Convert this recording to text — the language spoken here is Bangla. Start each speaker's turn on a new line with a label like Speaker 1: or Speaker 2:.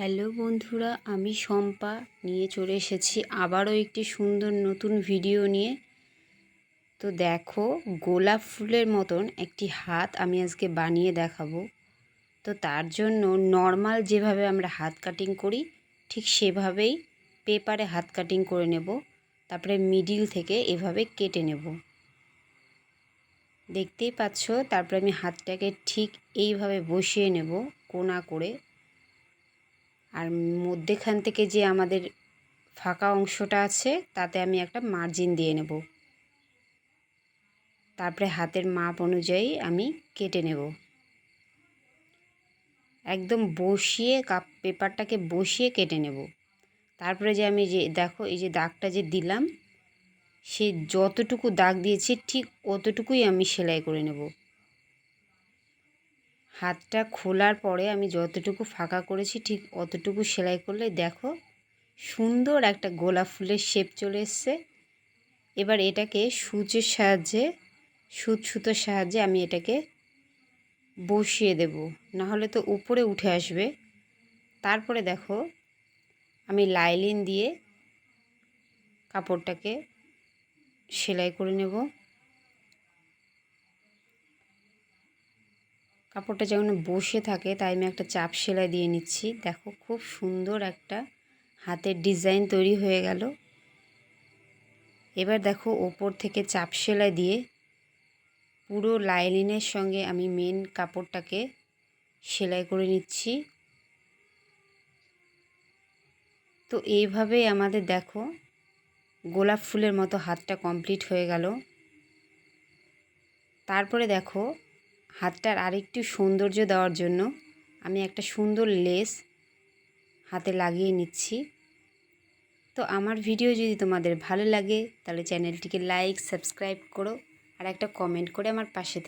Speaker 1: হ্যালো বন্ধুরা, আমি শম্পা। নিয়ে চলে এসেছি আবারও একটি সুন্দর নতুন ভিডিও নিয়ে। তো দেখো, গোলাপ ফুলের মতন একটি হাত আমি আজকে বানিয়ে দেখাবো। তো তার জন্য নর্মাল যেভাবে আমরা হাত কাটিং করি, ঠিক সেভাবেই পেপারে হাত কাটিং করে নেব। তারপরে মিডিল থেকে এভাবে কেটে নেব। দেখতেই পাচ্ছ, তারপরে আমি হাতটাকে ঠিক এইভাবে বসিয়ে নেব কোনা করে। আর মধ্যেখান থেকে যে আমাদের ফাঁকা অংশটা আছে, তাতে আমি একটা মার্জিন দিয়ে নেব। তারপরে হাতের মাপ অনুযায়ী আমি কেটে নেব। একদম বসিয়ে কাপ পেপারটাকে বসিয়ে কেটে নেব। তারপরে যে আমি যে, দেখো এই যে দাগটা যে দিলাম, সে যতটুকু দাগ দিয়েছি ঠিক অতটুকুই আমি সেলাই করে নেব। হাতটা খোলার পরে আমি যতটুকু ফাঁকা করেছি, ঠিক অতটুকু সেলাই করলে দেখো সুন্দর একটা গোলাপ ফুলের শেপ চলে এসছে। এবার এটাকে সূচের সাহায্যে সুচ সুতোর সাহায্যে আমি এটাকে বসিয়ে দেব। না হলে তো উপরে উঠে আসবে। তারপরে দেখো আমি লাইলিন দিয়ে কাপড়টাকে সেলাই করে নেব। কাপড়টা যেমন বসে থাকে, তাই আমি একটা চাপ সেলাই দিয়ে নিচ্ছি। দেখো, খুব সুন্দর একটা হাতের ডিজাইন তৈরি হয়ে গেল। এবার দেখো, ওপর থেকে চাপ সেলাই দিয়ে পুরো লাইলিনের সঙ্গে আমি মেন কাপড়টাকে সেলাই করে নিচ্ছি। তো এইভাবেই আমাদের দেখো, গোলাপ ফুলের মতো হাতটা কমপ্লিট হয়ে গেল। তারপরে দেখো হাতটার আরেকটু সৌন্দর্য দেওয়ার জন্য আমি একটা সুন্দর লেস হাতে লাগিয়ে নিচ্ছি। তো আমার ভিডিও যদি তোমাদের ভালো লাগে, তাহলে চ্যানেলটিকে লাইক, সাবস্ক্রাইব করো আর একটা কমেন্ট করে আমার পাশে থেকে